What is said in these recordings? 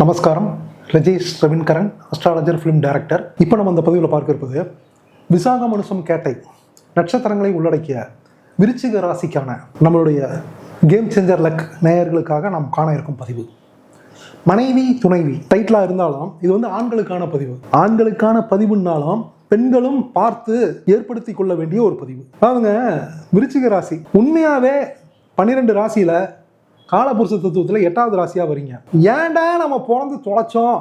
நமஸ்காரம். Rajesh Ravinkaran astrologer film director இப்போ நம்ம அந்த பதிவில் பார்க்க இருப்பது விசாக மனுஷம் கேட்டை நட்சத்திரங்களை உள்ளடக்கிய விருச்சிக ராசிக்கான நம்மளுடைய கேம் சேஞ்சர் லக் நேயர்களுக்காக நாம் காண இருக்கும் பதிவு. மனைவி துணைவி டைட்டிலாக இருந்தாலும் இது வந்து ஆண்களுக்கான பதிவு. ஆண்களுக்கான பதிவுன்னாலும் பெண்களும் பார்த்து ஏற்படுத்தி கொள்ள வேண்டிய ஒரு பதிவு. அவங்க விருச்சிக ராசி. உண்மையாகவே பன்னிரெண்டு ராசியில் காலபுருஷ தத்துவத்தில் எட்டாவது ராசியாக வரீங்க. ஏன்டா நம்ம பிறந்து தொலைச்சோம்?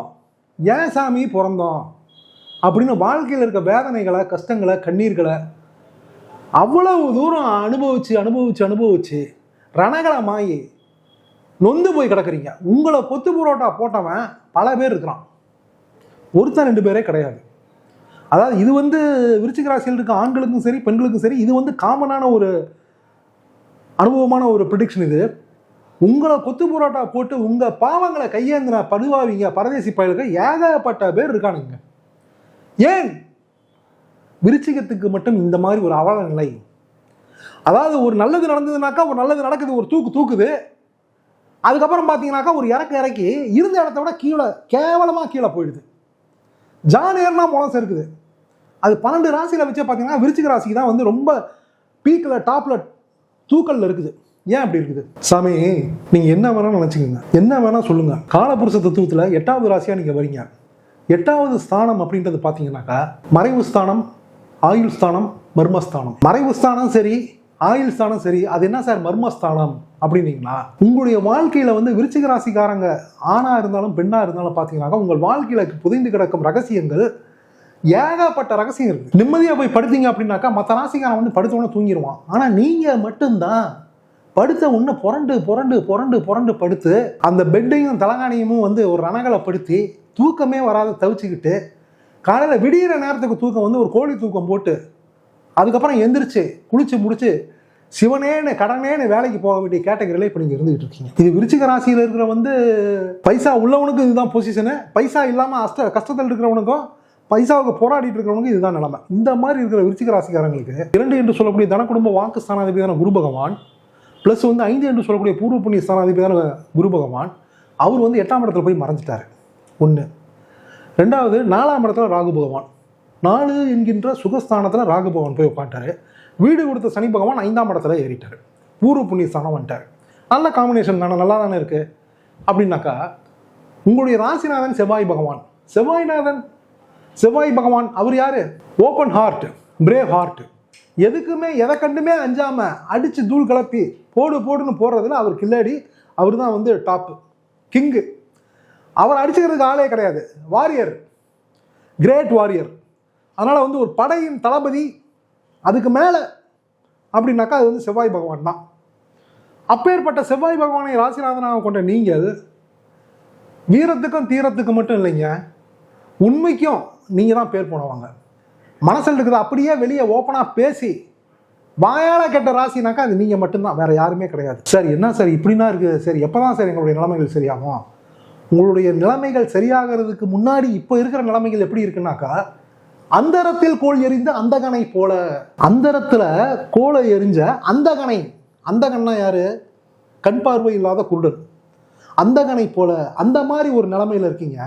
ஏன் சாமி பிறந்தோம்? அப்படின்னு வாழ்க்கையில் இருக்க வேதனைகளை கஷ்டங்களை கண்ணீர்களை அவ்வளவு தூரம் அனுபவிச்சு அனுபவிச்சு அனுபவிச்சு ரணகலமாயி நொந்து போய் கிடக்குறீங்க. உங்களை கொத்து புரோட்டா போட்டவன் பல பேர் இருக்கிறான். ஒருத்தன் ரெண்டு பேரே கிடையாது. அதாவது இது வந்து விருச்சிக ராசியில் இருக்க ஆண்களுக்கும் சரி பெண்களுக்கும் சரி இது வந்து காமனான ஒரு அனுபவமான ஒரு ப்ரிடிக்ஷன் இது. உங்களை கொத்து புரோட்டா போட்டு உங்க பாவங்களை கையேந்தின படுவாவிங்க பரதேசி பயலுக்கு ஏகப்பட்ட பேர் இருக்கானுங்க. ஏன்? விருச்சிகத்துக்கு மட்டும் இந்த மாதிரி ஒரு அவல நிலை. அதாவது ஒரு நல்லது நடந்ததுனாக்கா ஒரு நல்லது நடக்குது ஒரு தூக்கு தூக்குது. அதுக்கப்புறம் பார்த்தீங்கன்னாக்கா ஒரு இறக்க இறக்கி இருந்த இடத்த விட கீழே கேவலமாக கீழே போயிடுது. ஜான் ஏறினா முளம் சேர்க்குது. அது பன்னெண்டு ராசியில் வச்சே பார்த்தீங்கன்னா விருச்சிக ராசிக்கு தான் வந்து ரொம்ப பீக்கில் டாப்பில் தூக்கல்ல இருக்குது. ஏன் அப்படி இருக்குது? சாமி நீங்கள் என்ன வேணாலும் நினச்சிக்கோங்க. என்ன வேணால் சொல்லுங்கள் காலபுருஷ தத்துவத்தில் எட்டாவது ராசியாக நீங்கள் வரீங்க. எட்டாவது ஸ்தானம் அப்படின்றது பார்த்தீங்கன்னாக்கா மறைவு ஸ்தானம் ஆயுள் ஸ்தானம் மர்மஸ்தானம். மறைவு ஸ்தானம் சரி ஆயுள் ஸ்தானம் சரி அது என்ன சார்? மர்மஸ்தானம் அப்படின்னீங்கன்னா உங்களுடைய வாழ்க்கையில வந்து விருச்சிக ராசிக்காரங்க ஆணா இருந்தாலும் பெண்ணா இருந்தாலும் பார்த்தீங்கன்னாக்கா உங்கள் வாழ்க்கையில புதைந்து கிடக்கும் ரகசியங்கள் ஏகப்பட்ட ரகசியம் இருக்கு. நிம்மதியா போய் படுத்தீங்க அப்படின்னாக்கா மற்ற ராசிக்காரன் வந்து படுத்த உடனே தூங்கிடுவான் ஆனா நீங்க மட்டும்தான் படுத்த உன்ன புரண்டு புரண்டு புரண்டு புரண்டு படுத்து அந்த பெட்டையும் தலகாணியமும் வந்து ஒரு ரணகலப்படுத்தி தூக்கமே வராத தவிச்சுக்கிட்டு காலையில் விடியிற நேரத்துக்கு தூக்கம் வந்து ஒரு கோழி தூக்கம் போட்டு அதுக்கப்புறம் எந்திரிச்சு குளிச்சு முடிச்சு சிவனேன்னு கடனேன்னு வேலைக்கு போக வேண்டிய கேட்டகரியில் இப்போ நீங்கள் இருந்துகிட்டு இருக்கீங்க. இது விருச்சிக ராசியில் இருக்கிற வந்து பைசா உள்ளவனுக்கும் இதுதான் பொசிஷனு பைசா இல்லாமல் அஷ்ட கஷ்டத்தில் இருக்கிறவனுக்கும் பைசாவுக்கு போராடிட்டு இருக்கிறவனுக்கும் இதுதான் நிலைமை. இந்த மாதிரி இருக்கிற விருச்சிக ராசிக்காரங்களுக்கு இரண்டு என்று சொல்லக்கூடிய தன குடும்ப வாக்கு ஸ்தானாதிபதியான குரு பகவான் ப்ளஸ் வந்து ஐந்து என்று சொல்லக்கூடிய பூர்வ புண்ணிய ஸ்தானாதிபதியான குரு பகவான் அவர் வந்து எட்டாம் இடத்துல போய் மறைஞ்சிட்டாரு. ஒன்று ரெண்டாவது நாலாம் இடத்துல ராகு பகவான். நாலு என்கின்ற சுகஸ்தானத்தில் ராகு பகவான் போய் உட்காந்துட்டார் வீடு கொடுத்த சனி பகவான் ஐந்தாம் இடத்துல ஏறிட்டார். பூர்வ புண்ணிய ஸ்தானம் வந்துட்டார். நல்ல காம்பினேஷன் தானே நல்லா தானே இருக்குது அப்படின்னாக்கா உங்களுடைய ராசிநாதன் செவ்வாய் பகவான். செவ்வாய்நாதன் செவ்வாய் பகவான் அவர் யார்? ஓப்பன் ஹார்ட் பிரேவ் ஹார்ட் எதுக்குமே எதை கண்டுமே அஞ்சாமல் அடித்து தூள் கிளப்பி போடு போடுன்னு போடுறதுல அவர் கில்லாடி அவர் தான் வந்து டாப்பு கிங்கு அவர் அடிச்சுக்கிறதுக்கு ஆளே கிடையாது. வாரியர் கிரேட் வாரியர் அதனால் வந்து ஒரு படையின் தளபதி அதுக்கு மேலே அப்படின்னாக்கா அது வந்து செவ்வாய் பகவான் தான். அப்பேற்பட்ட செவ்வாய் பகவானை ராசிநாதனாக கொண்ட நீங்கள் வீரத்துக்கும் தீரத்துக்கும் மட்டும் இல்லைங்க உண்மைக்கும் நீங்கள் தான் பேர் போனவங்க. மனசில் இருக்கிறத அப்படியே வெளியே ஓப்பனாக பேசி வாயால கெட்ட ராசினாக்கா அது நீங்கள் மட்டும்தான் வேற யாருமே கிடையாது. சார் என்ன சார்? இப்படின்னா இருக்குது. சரி எப்போ தான் சார் எங்களுடைய நிலைமைகள் சரியாகும்? உங்களுடைய நிலைமைகள் சரியாகிறதுக்கு முன்னாடி இப்போ இருக்கிற நிலைமைகள் எப்படி இருக்குன்னாக்கா அந்தரத்தில் கோல் அந்த அந்தகனை போல. அந்தரத்துல கோலை எரிஞ்ச அந்தகனை. அந்தகன்னா யாரு? கண் பார்வை இல்லாத குருடன். அந்தகனை போல. அந்த மாதிரி ஒரு நிலைமையில இருக்கீங்க.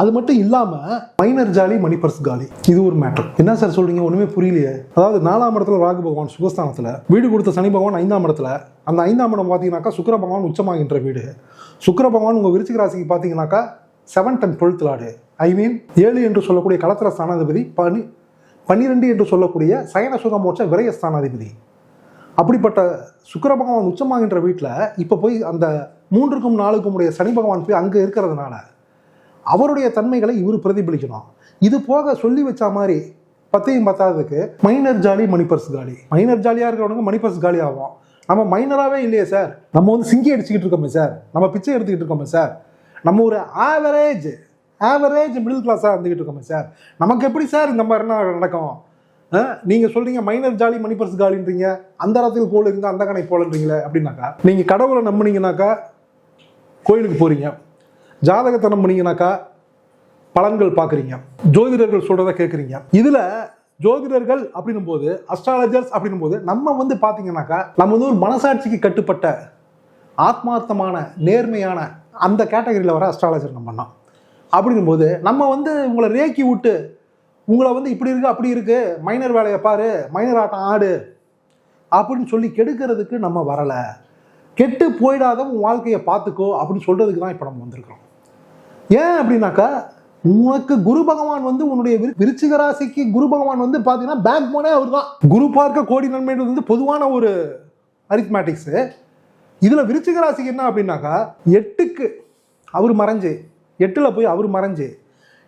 அது மட்டும் இல்லாமல் மைனர் ஜாலி மணிபர்ஸ் காலி இது ஒரு மேட்டர் என்ன சார் சொல்றீங்க? ஒன்றுமே புரியலையே. அதாவது நாலாம் இடத்துல ராகு பகவான் சுகஸ்தானத்தில் வீடு கொடுத்த சனி பகவான் ஐந்தாம் இடத்துல அந்த ஐந்தாம் இடம் பார்த்தீங்கன்னாக்கா சுக்கர பகவான் உச்சமாகின்ற வீடு. சுக்கர பகவான் உங்கள் விருச்சிக ராசிக்கு பார்த்தீங்கன்னாக்கா seventh and twelfth lord I mean ஏழு என்று சொல்லக்கூடிய கலத்திர ஸ்தானாதிபதி பனி பன்னிரெண்டு என்று சொல்லக்கூடிய சயன சுகமோட்ச விரய ஸ்தானாதிபதி. அப்படிப்பட்ட சுக்கர பகவான் உச்சமாகின்ற வீட்டில் இப்போ போய் அந்த மூன்றுக்கும் நாலுக்கும் உடைய சனி பகவான் போய் அங்கே இருக்கிறதுனால அவருடைய தன்மைகளை இவர் பிரதிபலிக்கணும். இது போக சொல்லி வச்ச மாதிரி பத்தையும் பத்தாததுக்கு மைனர் ஜாலி மணிப்பர்ஸ் காலி மைனர் ஜாலியாக இருக்கிறவனுக்கு மணிப்பர்ஸ் காலி ஆகும். நம்ம மைனராகவே இல்லையே சார் நம்ம வந்து சிங்கி அடிச்சுக்கிட்டு இருக்கோமே சார் நம்ம பிச்சை எடுத்துக்கிட்டு இருக்கோமே சார் நம்ம ஒரு ஆவரேஜ் ஆவரேஜ் மிடில் கிளாஸாக இருந்துக்கிட்டு இருக்கோமே சார் நமக்கு எப்படி சார் இந்த மாதிரிலாம் நடக்கும்? நீங்கள் சொல்கிறீங்க மைனர் ஜாலி மணிப்பர்ஸ் காலின்றீங்க அந்த இடத்தில் போல இருந்தால் அந்த கணக்கு போலன்றீங்களே அப்படின்னாக்கா நீங்கள் கடவுளை நம்புனீங்கனாக்கா கோயிலுக்கு போகிறீங்க ஜாதகத்தனம் பண்ணீங்கன்னாக்கா பலன்கள் பார்க்குறீங்க. ஜோதிடர்கள் சொல்கிறத கேட்குறீங்க. இதில் ஜோதிடர்கள் அப்படின்னும் போது அஸ்ட்ராலஜர்ஸ் அப்படின்னும் போது நம்ம வந்து பார்த்தீங்கன்னாக்கா நம்ம வந்து ஒரு மனசாட்சிக்கு கட்டுப்பட்ட ஆத்மார்த்தமான நேர்மையான அந்த கேட்டகரியில் வர அஸ்ட்ராலஜர் நம்ம தான். அப்படிங்கும்போது நம்ம வந்து உங்களை ரேக்கி விட்டு உங்களை வந்து இப்படி இருக்கு அப்படி இருக்கு மைனர் வேலையை பாரு மைனர் ஆட்டம் ஆடு அப்படின்னு சொல்லி கெடுக்கிறதுக்கு நம்ம வரலை. கெட்டு போயிடாத உன் வாழ்க்கையை பார்த்துக்கோ அப்படின்னு சொல்கிறதுக்கு தான் இப்போ நம்ம வந்திருக்கிறோம். ஏன் அப்படின்னாக்கா உனக்கு குரு பகவான் வந்து உன்னுடைய விருச்சிக ராசிக்கு குரு பகவான் வந்து பார்த்தீங்கன்னா பேக் போனே அவர் தான் குரு பார்க்க கோடி நன்மைன்றது வந்து பொதுவான ஒரு அரித்மேட்டிக்ஸு இதில் விருச்சிக ராசிக்கு என்ன அப்படின்னாக்கா எட்டுக்கு அவர் மறைஞ்சு எட்டில் போய் அவர் மறைஞ்சு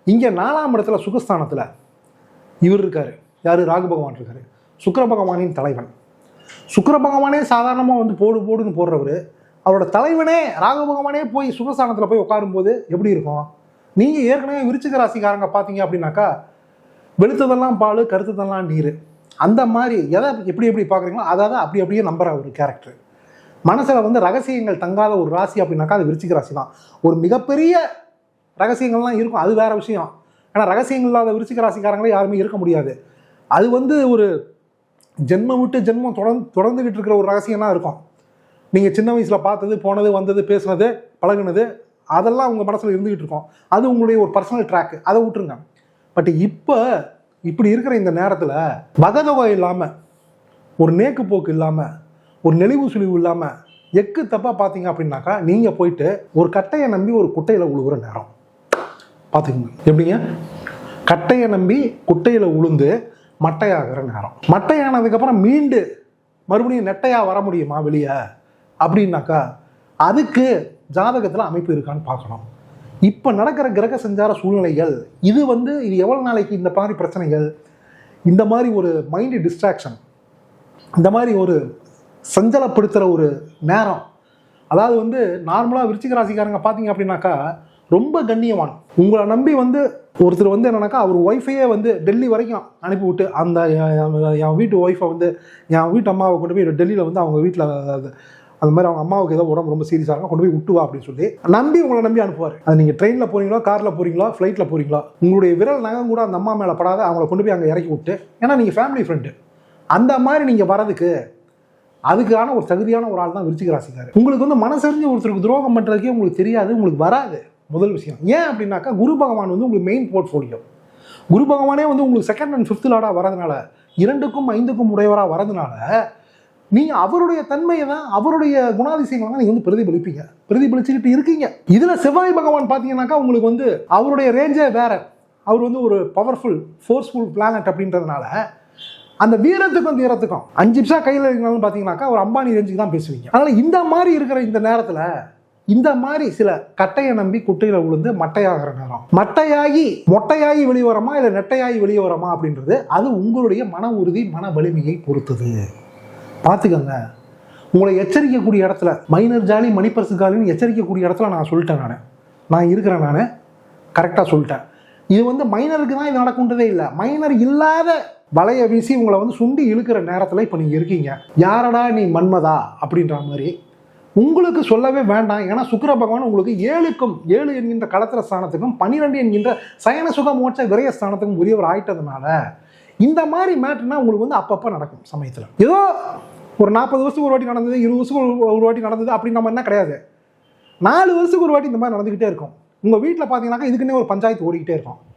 இங்கே நாலாம் இடத்துல சுகஸ்தானத்தில் இவர் இருக்கார். யார்? ராகு பகவான் இருக்கார். சுக்கர பகவானின் தலைவன். சுக்கர பகவானே சாதாரணமாக வந்து போடு போடுன்னு போடுறவர் அவரோட தலைவனே ராகு பகவானே போய் சுகஸ்தானத்தில் போய் உட்காரும்போது எப்படி இருக்கும்? நீங்கள் ஏற்கனவே விருச்சிக ராசிக்காரங்க பார்த்தீங்க அப்படின்னாக்கா வெளுத்ததெல்லாம் பால் கருத்ததெல்லாம் நீர். அந்த மாதிரி எதை எப்படி எப்படி பார்க்குறீங்களோ அதாவது அப்படி அப்படியே நம்புற ஒரு கேரக்டர் மனசில் வந்து ரகசியங்கள் தங்காத ஒரு ராசி அப்படின்னாக்கா அது விருச்சிக ராசி தான் ஒரு மிகப்பெரிய ரகசியங்கள்லாம் இருக்கும் அது வேற விஷயம். ஏன்னா ரகசியங்கள் இல்லாத விருச்சிக ராசிக்காரங்களே யாருமே இருக்க முடியாது. அது வந்து ஒரு ஜென்மம் விட்டு ஜென்மம் தொடர்ந்து தொடர்ந்துகிட்டு இருக்கிற ஒரு ரகசியம்லாம் இருக்கும். நீங்கள் சின்ன வயசில் பார்த்தது போனது வந்தது பேசுனது பழகுனது அதெல்லாம் உங்கள் மனசில் இருந்துகிட்டு இருக்கும். அது உங்களுடைய ஒரு பர்சனல் ட்ராக்கு அதை விட்டுருங்க. பட் இப்போ இப்படி இருக்கிற இந்த நேரத்தில் வகதொகை இல்லாமல் ஒரு நேக்கு போக்கு இல்லாமல் ஒரு நெளிவு சுழிவு இல்லாமல் எக்கு தப்பாக பார்த்தீங்க அப்படின்னாக்கா நீங்கள் போயிட்டு ஒரு கட்டையை நம்பி ஒரு குட்டையில் உழுகுற நேரம். பார்த்துக்கோங்க. எப்படிங்க? கட்டையை நம்பி குட்டையில் உளுந்து மட்டையாகிற நேரம். மட்டையானதுக்கப்புறம் மீண்டு மறுபடியும் நெட்டையாக வர முடியுமா வெளியே? அப்படின்னாக்கா அதுக்கு ஜாதகத்தில் அமைப்பு இருக்கான்னு பார்க்கணும். இப்போ நடக்கிற கிரக சஞ்சார சூழ்நிலைகள் இது வந்து இது எவ்வளோ நாளைக்கு இந்த மாதிரி பிரச்சனைகள் இந்த மாதிரி ஒரு மைண்டு டிஸ்ட்ராக்ஷன் இந்த மாதிரி ஒரு சஞ்சலப்படுத்துகிற ஒரு நேரம் அதாவது வந்து நார்மலாக விருச்சிக ராசிக்காரங்க பார்த்தீங்க அப்படின்னாக்கா ரொம்ப கண்ணியவான். உங்களை நம்பி வந்து ஒருத்தர் வந்து என்னன்னாக்கா அவர் ஒய்ஃபையே வந்து டெல்லி வரைக்கும் அனுப்பி விட்டு அந்த என் வீட்டு ஒய்ஃபை வந்து என் வீட்டு அம்மாவை கொண்டு போய் டெல்லியில் வந்து அவங்க வீட்டில் அந்த மாதிரி அவங்க அம்மாவுக்கு ஏதோ உடம்பு ரொம்ப சீரியஸாக இருக்கும் கொண்டு போய் விட்டு வா அப்படின்னு சொல்லி நம்பி உங்களை நம்பி அனுப்புவார். அது நீங்கள் ட்ரெயினில் போறீங்களோ காரில் போறீங்களோ ஃப்ளைட்டில் போறீங்களோ உங்களுடைய விரல் நகம் கூட அந்த அம்மா மேலே படாத அவங்கள கொண்டு போய் அங்கே இறக்கி விட்டு ஏன்னா நீங்கள் ஃபேமிலி ஃப்ரெண்டு அந்த மாதிரி நீங்கள் வரதுக்கு அதுக்கான ஒரு தகுதியான ஒரு ஆள் தான் விருச்சிக ராசிக்காரு உங்களுக்கு வந்து மனசறிஞ்சு ஒருத்தருக்கு துரோகம் பண்ணுறதுக்கே உங்களுக்கு தெரியாது உங்களுக்கு வராது. முதல் விஷயம். ஏன் அப்படின்னாக்கா குரு பகவான் வந்து உங்களுக்கு மெயின் போர்ட்ஃபோலியோ குரு பகவானே வந்து உங்களுக்கு செகண்ட் அண்ட் ஃபிஃப்த் லாடாக வரதுனால இரண்டுக்கும் ஐந்துக்கும் உடையவராக வரதுனால நீங்கள் அவருடைய தன்மையை தான் அவருடைய குணாதிசயங்களை தான் நீங்கள் வந்து பிரதிபலிப்பீங்க. பிரதிபலிச்சுக்கிட்டு இருக்கீங்க. இதில் செவ்வாய் பகவான் பார்த்தீங்கன்னாக்கா உங்களுக்கு வந்து அவருடைய ரேஞ்சே வேற. அவர் வந்து ஒரு பவர்ஃபுல் ஃபோர்ஸ்ஃபுல் பிளானட் அப்படின்றதுனால அந்த வீரத்துக்கும் தீரத்துக்கும் அஞ்சு நிமிஷம் கையில் இருக்கனாலும் பார்த்தீங்கன்னாக்கா ஒரு அம்பானி ரேஞ்சுக்கு தான் பேசுவீங்க. அதனால் இந்த மாதிரி இருக்கிற இந்த நேரத்தில் இந்த மாதிரி சில கட்டையை நம்பி குட்டையில் விழுந்து மட்டையாகிற நேரம். மட்டையாகி மொட்டையாகி வெளியே வரமா இல்லை நெட்டையாகி வெளியே வரமா அப்படின்றது அது உங்களுடைய மன உறுதி மன வலிமையை பொறுத்தது. பார்த்துக்கங்க. உங்களை எச்சரிக்கக்கூடிய இடத்துல மைனர் ஜாலி மணிப்பர்சு காலின்னு எச்சரிக்கக்கூடிய இடத்துல நான் சொல்லிட்டேன் நான். நான் இருக்கிறேன் நான். கரெக்டாக சொல்லிட்டேன். இது வந்து மைனருக்கு தான் இது நடக்குன்றதே இல்லை. மைனர் இல்லாத வலைய வீசி உங்களை வந்து சுண்டி இழுக்கிற நேரத்தில் இப்போ நீங்கள் இருக்கீங்க. யாரடா நீ மன்மதா அப்படின்ற மாதிரி. உங்களுக்கு சொல்லவே வேண்டாம். ஏன்னா சுக்கிர பகவான் உங்களுக்கு ஏழுக்கும் ஏழு என்கின்ற களத்திர ஸ்தானத்துக்கும் பன்னிரெண்டு என்கின்ற சயன சுக மோட்ச விரய ஸ்தானத்துக்கும் உரியவர் ஆயிட்டதுனால இந்த மாதிரி மேட்ருனா உங்களுக்கு வந்து அப்பப்போ நடக்கும் சமயத்தில். ஏதோ ஒரு நாற்பது வருஷத்துக்கு ஒரு வாட்டி நடந்தது இருபது வருஷத்துக்கு ஒரு- வாட்டி நடந்தது அப்படின்னு நம்ம என்ன கிடையாது. நாலு வருஷத்துக்கு ஒரு வாட்டி இந்த மாதிரி நடந்துக்கிட்டே இருக்கும். உங்கள் வீட்டில் பார்த்தீங்கன்னாக்கா இதுக்குன்னே ஒரு பஞ்சாயத்து ஓடிக்கிட்டே இருக்கும்.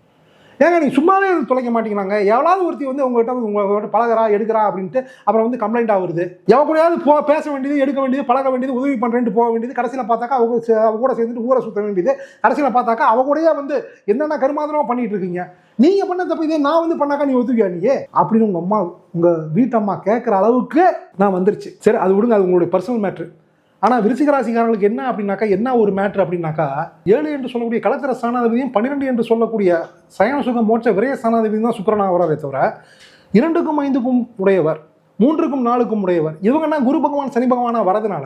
ஏங்க நீங்கள் சும்மாவே தொலைக்க மாட்டேங்கிறாங்க எவ்வளவு ஒருத்தி வந்து உங்கள்கிட்ட வந்து உங்கள்கிட்ட பழகிறா எடுக்கிறா அப்படின்ட்டு அப்புறம் வந்து கம்ப்ளைண்ட் ஆகுது எவ கூடயாவது போ பேச வேண்டியது எடுக்க வேண்டியது பழக வேண்டியது உதவி பண்ணுறேன்ட்டு போக வேண்டியது கடைசியில் பார்த்தாக்கா அவங்க அவங்க அவ கூட சேர்ந்துட்டு ஊரை சுற்ற வேண்டியது. கடைசியில் பார்த்தாக்கா அவ கூடயே வந்து என்னென்ன கருமாதனமாக பண்ணிட்டு இருக்கீங்க நீங்க பண்ண தப்பு இதே நான் வந்து பண்ணாக்கா நீ ஒத்துக்கியா நீ அப்படின்னு உங்க அம்மா உங்க வீட்டம்மா கேட்குற அளவுக்கு நான் வந்துருச்சு. சரி அது விடுங்க அது உங்களுடைய பர்சனல் மேட்ரு ஆனால் விருச்சிகராசிக்காரர்களுக்கு என்ன அப்படின்னாக்கா என்ன ஒரு மேட்ரு அப்படின்னாக்கா ஏழு என்று சொல்லக்கூடிய கலத்திர ஸ்தானாதிபதியும் பன்னிரெண்டு என்று சொல்லக்கூடிய சயன சுக மோட்ச விரய ஸ்தானாதிபதியும் தான் சுக்கரனாக வராதே தவிர இரண்டுக்கும் ஐந்துக்கும் உடையவர் மூன்றுக்கும் நாலுக்கும் உடையவர் இவங்கன்னா குரு பகவான் சனி பகவானாக வரதுனால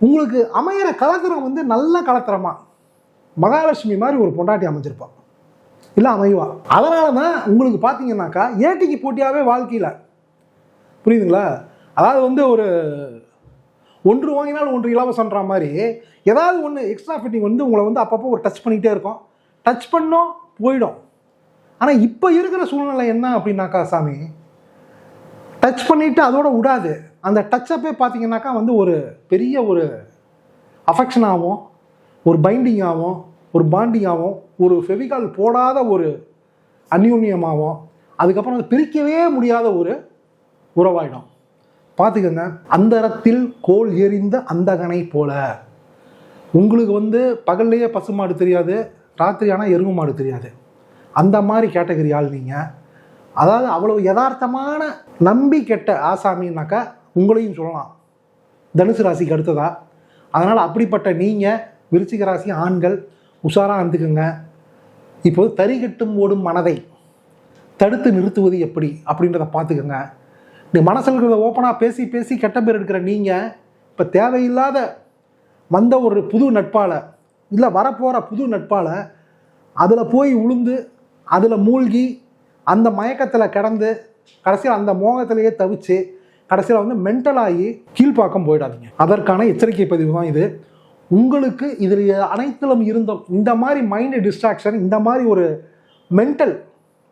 உங்களுக்கு அமையிற கலத்திரம் வந்து நல்ல கலத்திரமாக மகாலட்சுமி மாதிரி ஒரு பொண்டாட்டி அமைஞ்சிருப்பான் இல்லை அமைவா. அதனால தான் உங்களுக்கு பார்த்தீங்கன்னாக்கா ஏட்டிக்கு போட்டியாகவே வாழ்க்கையில். புரியுதுங்களா? அதாவது வந்து ஒரு ஒன்று வாங்கினால் ஒன்று இலவசன்ற மாதிரி ஏதாவது ஒன்று எக்ஸ்ட்ரா ஃபிட்டிங் வந்து உங்களை வந்து அப்பப்போ ஒரு டச் பண்ணிக்கிட்டே இருக்கும். டச் பண்ணோம் போயிடும். ஆனால் இப்போ இருக்கிற சூழ்நிலை என்ன அப்படின்னாக்கா சாமி டச் பண்ணிவிட்டு அதோட விடாது. அந்த டச்சப்பே பார்த்தீங்கன்னாக்கா வந்து ஒரு பெரிய ஒரு அஃபெக்ஷனாகவும் ஒரு பைண்டிங்காகவும் ஒரு பாண்டிங்காகவும் ஒரு ஃபெவிகால் போடாத ஒரு அந்யோன்யமாகவும் அதுக்கப்புறம் அதை பிரிக்கவே முடியாத ஒரு உறவாயிடும். பார்த்துக்கோங்க அந்தரத்தில் கோல் எறிந்த அந்தகனை போல. உங்களுக்கு வந்து பகல்லையே பசுமாடு தெரியாது ராத்திரி ஆனால் எருமை மாடு தெரியாது. அந்த மாதிரி கேட்டகரி ஆள் நீங்கள் அதாவது அவ்வளவு யதார்த்தமான நம்பி கெட்ட ஆசாமின்னாக்கா உங்களையும் சொல்லலாம். தனுசு ராசிக்கு அடுத்ததா. அதனால் அப்படிப்பட்ட நீங்கள் விருச்சிக ராசி ஆண்கள் உஷாராக இருந்துக்குங்க. இப்போது தறிகட்டும் ஓடும் மனதை தடுத்து நிறுத்துவது எப்படி அப்படின்றத பார்த்துக்கோங்க நீ மனசில் இருக்கிறத ஓப்பனாக பேசி பேசி கெட்ட பேர் எடுக்கிற நீங்கள் இப்போ தேவையில்லாத வந்த ஒரு புது நட்பால் இல்லை வரப்போகிற புது நட்பால் அதில் போய் உளுந்து அதில் மூழ்கி அந்த மயக்கத்தில் கிடந்து கடைசியில் அந்த மோகத்திலேயே தவிச்சு கடைசியில் வந்து மென்டலாகி கீழ்ப்பாக்கம் போயிடாதீங்க. அதற்கான எச்சரிக்கை பதிவு தான் இது. உங்களுக்கு இதில் அனைத்திலும் இருந்தோம் இந்த மாதிரி மைண்டு டிஸ்ட்ராக்ஷன் இந்த மாதிரி ஒரு மென்டல்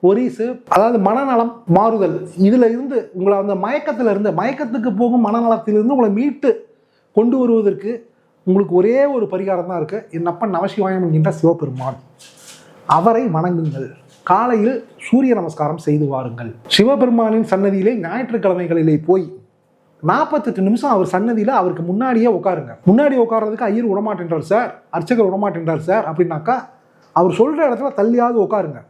ஒரிசு அதாவது மனநலம் மாறுதல். இதில் இருந்து உங்களை அந்த மயக்கத்தில் இருந்து மயக்கத்துக்கு போகும் மனநலத்திலிருந்து உங்களை மீட்டு கொண்டு வருவதற்கு உங்களுக்கு ஒரே ஒரு பரிகாரம் தான் இருக்குது என் அப்பன் என்கின்ற சிவபெருமான். அவரை வணங்குங்கள். காலையில் சூரிய நமஸ்காரம் செய்து வாருங்கள். சிவபெருமானின் சன்னதியிலே ஞாயிற்றுக்கிழமைகளிலே போய் நாற்பத்தெட்டு நிமிஷம் அவர் சன்னதியில் அவருக்கு முன்னாடியே உட்காருங்க. முன்னாடி உட்கார்றதுக்கு ஐயர் விடமாட்டேன்றார் சார் அர்ச்சகர் விடமாட்டேன்றார் சார் அப்படின்னாக்கா அவர் சொல்கிற இடத்துல தள்ளியாவது உட்காருங்க.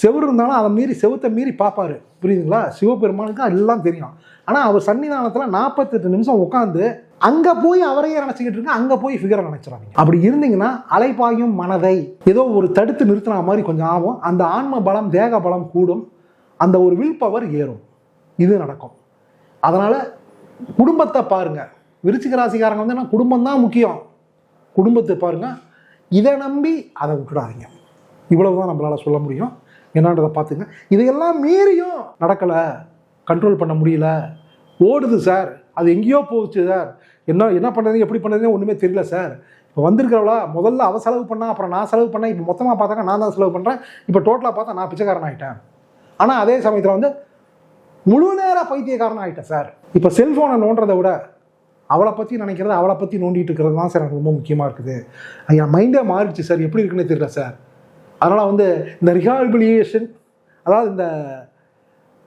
செவுரு இருந்தாலும் அதை மீறி செவத்தை மீறி பார்ப்பாரு. புரியுதுங்களா? சிவபெருமானுக்கு எல்லாம் தெரியும். ஆனால் அவர் சன்னிதானத்தில் நாற்பத்தெட்டு நிமிஷம் உட்காந்து அங்கே போய் அவரையே நினச்சிக்கிட்டு இருக்கு அங்கே போய் ஃபிகரை நினச்சிடாதீங்க அப்படி இருந்தீங்கன்னா அலைப்பாயும் மனதை ஏதோ ஒரு தடுத்து நிறுத்தின மாதிரி கொஞ்சம் ஆகும். அந்த ஆன்ம பலம் தேக பலம் கூடும். அந்த ஒரு வில் பவர் ஏறும். இது நடக்கும். அதனால் குடும்பத்தை பாருங்க. விருச்சிக ராசிக்காரங்க வந்து என்ன குடும்பம் தான் முக்கியம். குடும்பத்தை பாருங்கள் இதை நம்பி அதை விட்டுடாதீங்க. இவ்வளவு தான் நம்மளால் சொல்ல முடியும். என்னன்றதை பார்த்துங்க. இதையெல்லாம் மீறியும் நடக்கலை. கண்ட்ரோல் பண்ண முடியல. ஓடுது சார் அது எங்கேயோ போச்சு சார் என்ன என்ன பண்ணுறதுன்னு எப்படி பண்ணுறதுன்னு ஒன்றுமே தெரியல சார் இப்போ வந்திருக்கிறவளா முதல்ல அவ செலவு பண்ணா அப்புறம் நான் செலவு பண்ணேன். இப்போ மொத்தமாக பார்த்தாக்க நான் தான் செலவு பண்ணுறேன் இப்போ டோட்டலாக பார்த்தா நான் பிச்சைக்காரன் ஆகிட்டேன் ஆனால் அதே சமயத்தில் வந்து முழு நேர பைத்தியக்காரன் ஆகிட்டேன் சார் இப்போ செல்ஃபோனை நோண்டுறதை விட அவளை பற்றி நினைக்கிறது அவளை பற்றி நோண்டிட்டு இருக்கிறது தான் சார் எனக்கு ரொம்ப முக்கியமாக இருக்குது. என் மைண்டே மாறிடுச்சு சார் எப்படி இருக்குன்னு தெரியல சார் அதனால் வந்து இந்த ரிஹாபிலியேஷன் அதாவது இந்த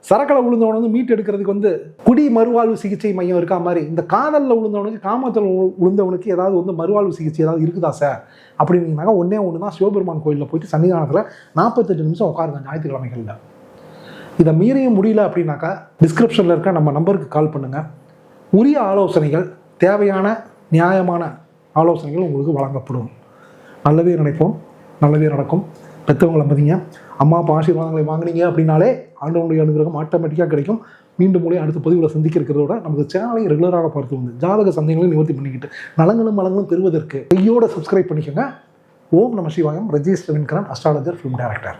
சரக்கில் விழுந்தவனை வந்து மீட்டு எடுக்கிறதுக்கு வந்து குடி மறுவாழ்வு சிகிச்சை மையம் இருக்கா மாதிரி இந்த காதலில் விழுந்தவனுக்கு காமத்தில் விழு- விழுந்தவனுக்கு ஏதாவது வந்து மறுவாழ்வு சிகிச்சை ஏதாவது இருக்குதா சார் அப்படின்னீங்கன்னாக்கா ஒன்றே ஒன்று தான் சிவபெருமான் கோயிலில் போயிட்டு சன்னிதானத்தில் நாற்பத்தெட்டு நிமிஷம் உட்காருங்க ஞாயிற்றுக்கிழமைகளில். இதை மீறியும் முடியல அப்படின்னாக்கா டிஸ்கிரிப்ஷனில் இருக்க நம்ம நம்பருக்கு கால் பண்ணுங்கள் உரிய ஆலோசனைகள் தேவையான நியாயமான ஆலோசனைகள் உங்களுக்கு வழங்கப்படும். நல்லதே நினைப்போம் நல்லதே நடக்கும். பெற்றவங்களை பார்த்தீங்க அம்மா அப்பா ஆசீர்வாதங்களை வாங்குனீங்க அப்படின்னாலே ஆண்டவனுடைய அனுகிரகம் ஆட்டோமேட்டிக்காக கிடைக்கும். மீண்டும் மூலியம் அடுத்த பதிவில் சந்திக்க இருக்கிறதோட நமக்கு சேனலையும் ரெகுலராக பார்த்து வந்து ஜாதக சந்தேகங்களை நிவர்த்தி பண்ணிக்கிட்டு நலங்களும் மலங்களும் பெறுவதற்கு கையோட சப்ஸ்கிரைப் பண்ணிக்கோங்க. ஓம் நம Sivayam. Rajesh Ravinkaran astrologer film director